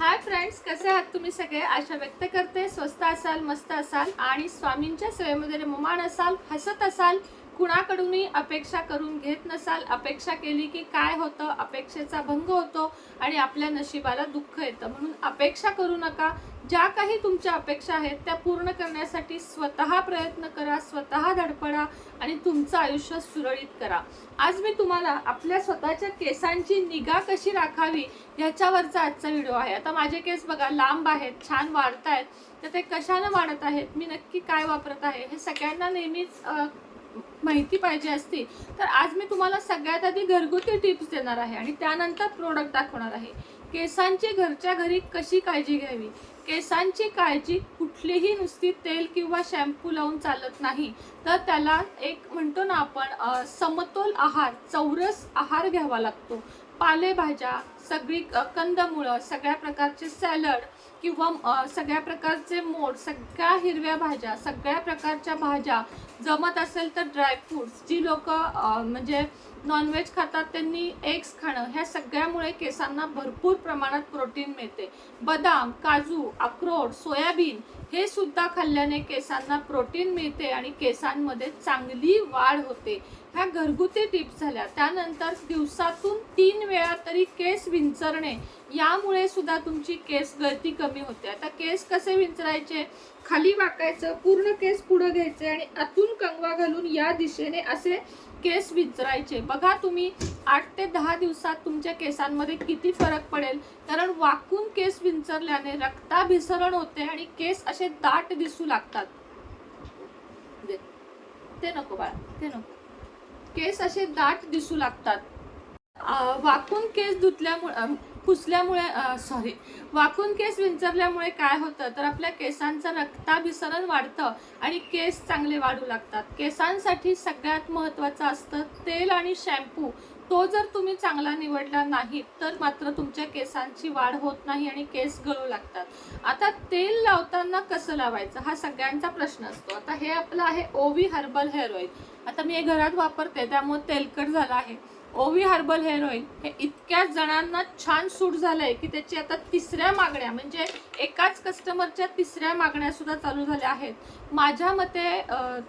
Hi friends कसे आहात तुम्ही सगळे? आशा व्यक्त करते. स्वस्त असाल मस्त असाल आणि स्वामींच्या सेवेमध्ये मुमान असाल हसत असाल कुणाकडूनही अपेक्षा करून घेत नसाल अपेक्षा केली की काय होतं अपेक्षेचा भंग होतो आणि आपल्या नशिबाला दुःख येतं. म्हणून अपेक्षा करू नका ज्या काही तुमच्या अपेक्षा आहेत त्या पूर्ण करण्यासाठी स्वतः प्रयत्न करा स्वतः धडपडा आणि तुमचं आयुष्य सुरळीत करा. आज मी तुम्हाला आपल्या स्वतःच्या केसांची निगा कशी राखावी ह्याच्यावरचा आजचा व्हिडिओ आहे. आता माझे केस बघा लांब आहेत छान वाढत आहेत तर ते कशानं वाढत आहेत मी नक्की काय वापरत आहे हे सगळ्यांना नेहमीच माहिती पाहिजे असती तर आज मी तुम्हाला सगळ्यात आधी घरगुती टिप्स देणार आहे आणि त्यानंतर प्रोडक्ट दाखवणार आहे. केसांची घरच्या घरी कशी काळजी घ्यावी? केसांची काळजी कुठलीही नुसती तेल किंवा शॅम्पू लावून चालत नाही. तर त्याला एक म्हणतो ना आपण समतोल आहार चौरस आहार घ्यावा लागतो. पालेभाज्या सगळी कंदमुळं सगळ्या प्रकारचे सॅलड किंवा सगळ्या प्रकारचे मोड सगळ्या हिरव्या भाज्या सगळ्या प्रकारच्या भाज्या जमत असेल तर ड्रायफ्रुट्स जी लोक म्हणजे नॉनव्हेज खातात त्यांनी एग्स खाणं ह्या सगळ्यामुळे केसांना भरपूर प्रमाणात प्रोटीन मिळते. बदाम काजू अक्रोड सोयाबीन हे सुद्धा खाल्ल्याने केसांना प्रोटीन मिळते आणि केसांमध्ये चांगली वाढ होते. ह्या घरगुती टिप्स झाल्या. त्यानंतर दिवसातून तीन वेळा तरी केस विंचरणे यामुळे सुद्धा तुमची केस गळती कमी होते. आता केस कसे विंचरायचे? खाली वाकायचं पूर्ण केस पुढं घ्यायचे आणि आतून कंगवा घालून या दिशेने असे केस विंचरायचे. बघा तुम्ही आठ ते दहा दिवसात तुमच्या केसांमध्ये किती फरक पडेल. कारण वाकून केस विंचरल्याने रक्ताभिसरण होते आणि केस असे दाट दिसू लागतात. दे. ते नको बाळा ते नको. केस असे दाट दिसू लागतात. वाकून केस धुतल्यामुळे पुसल्यामुळे सॉरी वाकून केस विंचरल्यामुळे काय होतं? तर आपल्या केसांचं रक्ताभिसरण वाढतं आणि केस चांगले वाढू लागतात. केसांसाठी सगळ्यात महत्त्वाचं असतं तेल आणि शॅम्पू. तो जर तुम्ही चांगला निवडला नाही तर मात्र तुमच्या केसांची वाढ होत नाही आणि केस गळू लागतात. आता तेल लावताना कसं लावायचं? हा सगळ्यांचा प्रश्न असतो. आता हे आपलं आहे ओवी हर्बल हेअर ऑइल. आता मी हे घरात वापरते त्यामुळे तेलकट झालं आहे. ओवी हर्बल हेअर ऑइल हे इतक्या जणांना छान सूट झालं आहे की त्याची आता तिसऱ्या मागण्या म्हणजे एकाच कस्टमरच्या तिसऱ्या मागण्यासुद्धा चालू झाल्या आहेत. माझ्या मते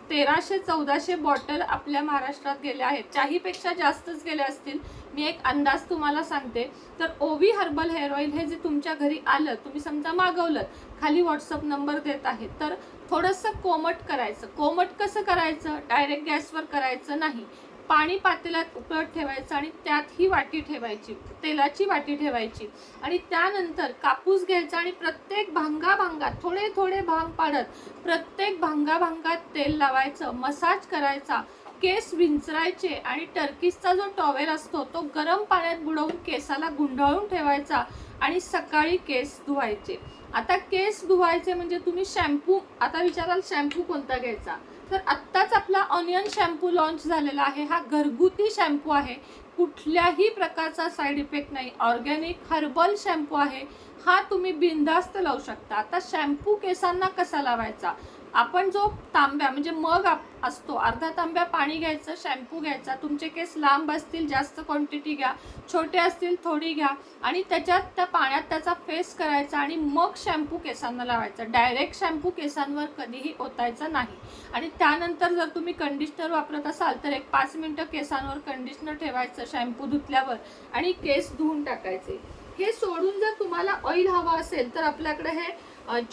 तेराशे चौदाशे बॉटल आपल्या महाराष्ट्रात गेल्या आहेत. त्याहीपेक्षा जास्तच गेल्या असतील. मी एक अंदाज तुम्हाला सांगते. तर ओवी हर्बल हेअर ऑइल हे जे तुमच्या घरी आलं तुम्ही समजा मागवलं खाली व्हॉट्सअप नंबर देत आहे तर थोडंसं कोमट करायचं. कोमट कसं करायचं? डायरेक्ट गॅसवर करायचं नाही. पाणी पातेल्यात उकळत ठेवायचं आणि त्यात ही वाटी ठेवायची तेलाची वाटी ठेवायची आणि त्यानंतर कापूस घ्यायचा आणि प्रत्येक भांगा भांगात थोडे थोडे भांग पाडत प्रत्येक भांगा भांगात तेल लावायचं मसाज करायचा केस विंचरायचे आणि टर्किसचा जो टॉवेल असतो तो गरम पाण्यात बुडवून केसाला गुंडाळून ठेवायचा आणि सकाळी केस धुवायचे. आता केस धुवायचे म्हणजे तुम्ही शॅम्पू आता विचाराल शॅम्पू कोणता घ्यायचा? तर आत्ताच ऑनियन शॅम्पू लॉन्च झालेला आहे. हा घरगुती शॅम्पू आहे. कुठल्याही प्रकारचा साईड इफेक्ट नाही. ऑर्गॅनिक हर्बल शॅम्पू आहे. हा तुम्ही बिंदास्त लावू शकता. आता शॅम्पू केसांना कसा लावायचा? आपण जो तांब्या म्हणजे मग असतो. अर्धा तांब्या पाणी घ्यायचं शॅम्पू घ्यायचा. तुमचे केस लांब असतील जास्त क्वांटिटी घ्या. छोटे असतील थोडी घ्या. आणि त्याच्यात त्या पाण्यात त्याचा फेस करायचा आणि मग शॅम्पू केसांना लावायचा. डायरेक्ट शॅम्पू केसांवर कधीही ओतायचा नाही. आणि त्यानंतर जर तुम्ही कंडिशनर वापरत असाल तर एक पाच मिनटं केसांवर कंडिशनर ठेवायचं शॅम्पू धुतल्यावर आणि केस धुवून टाकायचे. हे सोडून जर तुम्हाला ऑइल हवा असेल तर आपल्याकडे हे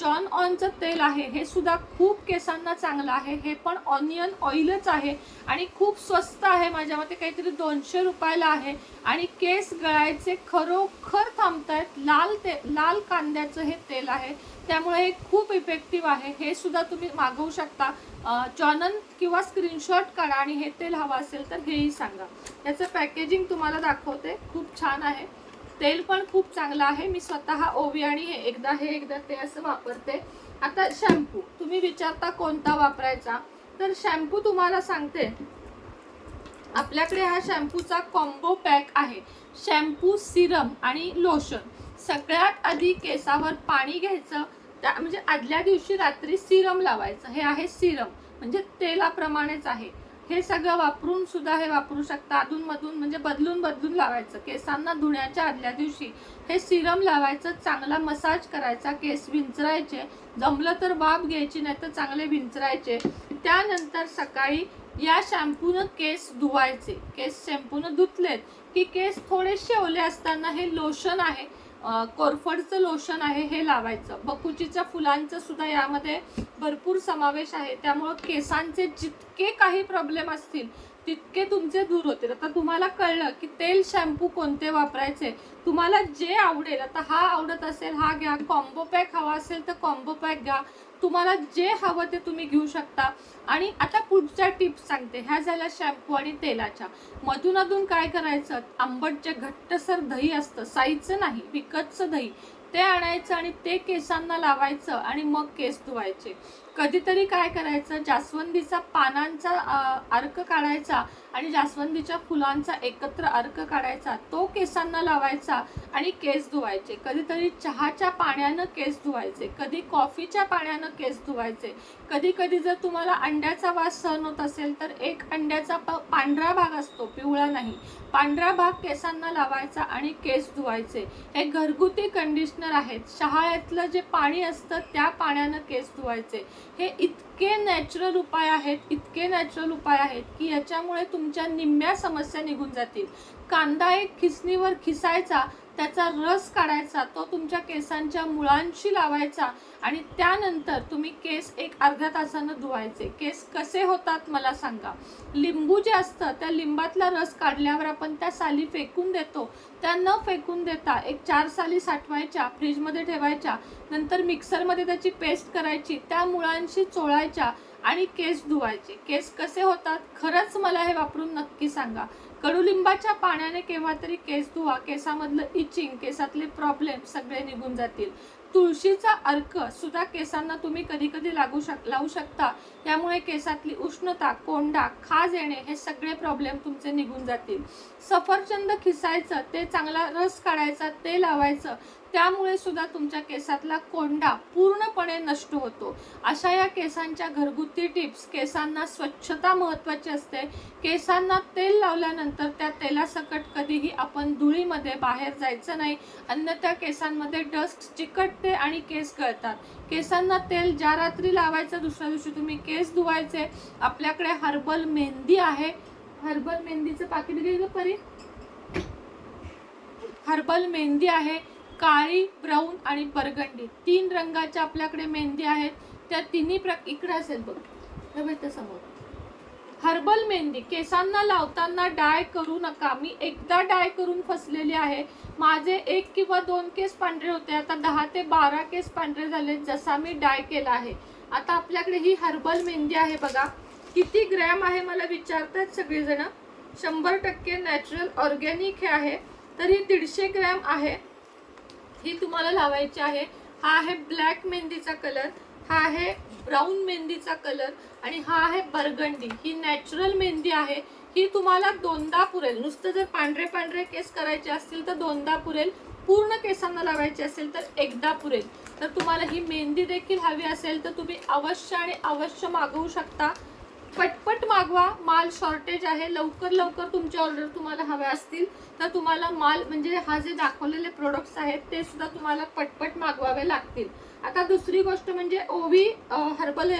जॉन ऑनचं तेल आहे हे सुद्धा खूप केसांना चांगलं आहे हे पण ऑनियन ऑइलच आहे आणि खूप स्वस्त आहे माझ्या मते काहीतरी दोनशे रुपयाला आहे आणि केस गळायचे खरोखर थांबतायत लाल ते लाल कांद्याचं हे तेल आहे त्यामुळे हे खूप इफेक्टिव्ह आहे हे सुद्धा तुम्ही मागवू शकता. जॉनन किंवा स्क्रीनशॉट करा आणि हे तेल हवं असेल तर हेही सांगा. त्याचं पॅकेजिंग तुम्हाला दाखवते खूप छान आहे. तेल पण खूप चांगलं आहे. मी स्वतः ओवी आणि हे एकदा हे एकदा ते असं वापरते. आता शॅम्पू. तुम्ही विचारता कोणता वापरायचा? तर शॅम्पू तुम्हाला सांगते. आपल्याकडे हा शॅम्पूचा कॉम्बो पॅक आहे. शॅम्पू सिरम आणि लोशन. सगळ्यात आधी केसावर पाणी घ्यायचं. त्या म्हणजे आदल्या दिवशी रात्री सिरम लावायचं. हे आहे सिरम. म्हणजे तेलाप्रमाणेच आहे. हे सगळं वापरून सुद्धा हे वापरू शकता. अधूनमधून म्हणजे बदलून बदलून लावायचं. केसांना धुण्याच्या आदल्या दिवशी हे सिरम लावायचं चांगला मसाज करायचा केस विंचरायचे. जमलं तर वाफ घ्यायची नाही तर चांगले विंचरायचे. त्यानंतर सकाळी या शॅम्पूनं केस धुवायचे. केस शॅम्पूनं धुतलेत की केस थोडेसे ओले असताना हे लोशन आहे. कोरफडचं लोशन आहे हे लावायचं. बकुचीच्या फुलांचं सुद्धा यामध्ये भरपूर समावेश आहे. त्यामुळं केसांचे जितके काही प्रॉब्लेम असतील तितके तुमचे दूर होतील आता तुम्हाला कळलं की तेल शॅम्पू कोणते वापरायचे? तुम्हाला जे आवडेल आता हा आवडत असेल हा घ्या. कॉम्बो पॅक हवा असेल तर कॉम्बो पॅक घ्या. तुम्हाला जे हवं ते तुम्ही घेऊ शकता. आणि आता पुढच्या टिप्स सांगते. ह्या झाल्या शॅम्पू आणि तेलाच्या. मधून अधून काय करायचं? आंबट जे घट्टसर दही असतं. साईचं नाही विकतचं दही. ते आणायचं आणि ते केसांना लावायचं आणि मग केस धुवायचे. कधीतरी काय करायचं जास्वंदीचा पानांचा अर्क काढायचा आणि जास्वंदीच्या फुलांचा एकत्र अर्क काढायचा. तो केसांना लावायचा आणि केस धुवायचे. कधीतरी चहाच्या पाण्यानं केस धुवायचे. कधी कॉफीच्या पाण्यानं केस धुवायचे. कधी कधी जर तुम्हाला अंड्याचा वास सहन होत असेल तर एक अंड्याचा प- पांढरा भाग असतो पिवळा नाही. पांढरा भाग केसांना लावायचा आणि केस धुवायचे. हे घरगुती कंडिशनर आहेत. शहाळ्यातलं जे पाणी असतं त्या पाण्यानं केस धुवायचे. हे इतके नॅचरल उपाय आहेत इतके नॅचरल उपाय आहेत की याच्यामुळे तुमच्या निम्म्या समस्या निघून जातील. कांदा एक खिसणीवर खिसायचा त्याचा रस काढायचा तो तुमच्या केसांच्या मुळांशी लावायचा आणि त्यानंतर तुम्ही केस एक अर्ध्या तासानं धुवायचे. केस कसे होतात मला सांगा. लिंबू जे असतं त्या लिंबातला रस काढल्यावर आपण त्या साली फेकून देतो. त्या न फेकून देता एक चार साली साठवायच्या फ्रीजमध्ये ठेवायच्या नंतर मिक्सरमध्ये त्याची पेस्ट करायची त्या मुळांशी चोळायच्या आणि केस धुवायचे. केस कसे होतात? खरंच मला हे वापरून नक्की सांगा. कडुलिंबाच्या पाण्याने केव्हा तरी केस धुवा केसामधलं इचिंग केसातले प्रॉब्लेम सगळे निघून जातील. तुळशीचा अर्क सुद्धा केसांना तुम्ही कधी कधी लागू शक लावू शकता. त्यामुळे केसातली उष्णता कोंडा खाज येणे हे सगळे प्रॉब्लेम तुमचे निघून जातील. सफरचंद खिसायचं ते चांगला रस काढायचा ते लावायचं त्यामुळे सुद्धा तुमच्या केसातला कोंडा पूर्णपणे नष्ट होतो. अशा या केसांच्या घरगुती टिप्स केसांना स्वच्छता महत्त्वाची असते. केसांना तेल लावल्यानंतर त्या तेलासकट कधीही आपण धुळीमध्ये बाहेर जायचं नाही. अन्यथा केसांमध्ये डस्ट चिकटते आणि केस गळतात. केसांना तेल ज्या रात्री लावायचं दुसऱ्या दिवशी तुम्ही केस धुवायचे. आपल्याकडे हर्बल मेहंदी आहे. हर्बल मेहंदीचं पाकिट घे परी? हर्बल मेहंदी आहे. काळी ब्राऊन आणि बरगंडी तीन रंगाच्या आपल्याकडे मेहंदी आहेत. त्या तिन्ही प्र इकडे असेल बघ. हे समोर. हर्बल मेहंदी. केसांना लावताना डाय करू नका. मी एकदा डाय करून फसलेली आहे. माझे एक किंवा दोन केस पांढरे होते. आता दहा ते बारा केस पांढरे झाले जसा मी डाय केला आहे. आता आपल्याकडे ही हर्बल मेहंदी आहे बघा. किती ग्रॅम आहे मला विचारतात सगळेजण. शंभर टक्के नॅचरल ऑर्गॅनिक हे आहे. तर ही दीडशे ग्रॅम आहे. ही तुम्हाला लावायची आहे. हा आहे ब्लॅक मेहंदीचा कलर हा आहे ब्राऊन मेहंदीचा कलर आणि हा आहे बर्गंडी. ही नॅचरल मेहंदी आहे. ही तुम्हाला दोनदा पुरेल. नुसतं जर पांढरे पांढरे केस करायचे असतील तर दोनदा पुरेल. पूर्ण केसांना लावायचे असेल तर एकदा पुरेल. तर तुम्हाला ही मेहंदी देखील हवी असेल तर तुम्ही अवश्य आणि अवश्य मागवू शकता. पटपट मागवा. माल शॉर्टेज आहे. लवकर लवकर तुमच्या ऑर्डर तुम्हाला हव्या असतील तर तुम्हाला माल म्हणजे हा जे दाखवलेले प्रोडक्ट्स आहेत ते सुद्धा तुम्हाला पटपट मागवावे लागतील. आता दुसरी गोष्ट म्हणजे ओवी हर्बल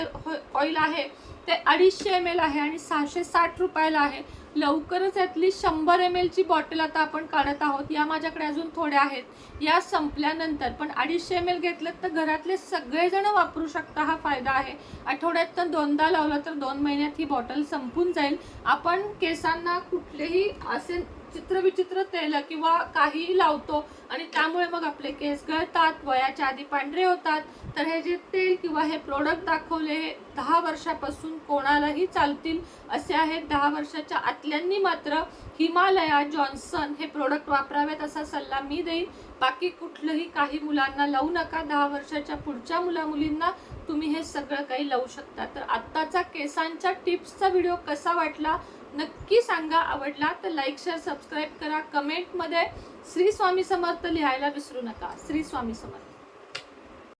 ऑइल आहे. ते अडीचशे एम एल आहे आणि सहाशे साठ रुपयाला आहे. लवकरच यातली शंभर एम एलची बॉटल आता आपण काढत आहोत. या माझ्याकडे अजून थोड्या आहेत. या संपल्यानंतर पण अडीचशे एम एल घेतलं तर घरातले सगळेजण वापरू शकता हा फायदा आहे. आठवड्यात तर दोनदा लावला तर दोन महिन्यात ही बॉटल संपून जाईल. आपण केसांना कुठलेही असे चित्रविचित्र तेल किंवा काहीही लावतो आणि त्यामुळे मग आपले केस गळतात वयाच्या आधी पांढरे होतात. तर हे जे तेल किंवा हे प्रोडक्ट दाखवले हे दहा वर्षापासून कोणालाही चालतील असे आहेत. दहा वर्षाच्या आतल्यांनी मात्र हिमालया जॉन्सन हे प्रोडक्ट वापरावेत असा सल्ला मी देईन. बाकी कुठलंही काही मुलांना लावू नका. दहा वर्षाच्या पुढच्या मुलामुलींना तुम्ही हे सगळं काही लावू शकता. तर आत्ताचा केसांच्या टिप्सचा व्हिडिओ कसा वाटला? नक्की सांगा. आवडला तर लाईक शेअर सबस्क्राईब करा. कमेंटमध्ये श्री स्वामी समर्थ लिहायला विसरू नका. श्री स्वामी समर्थ.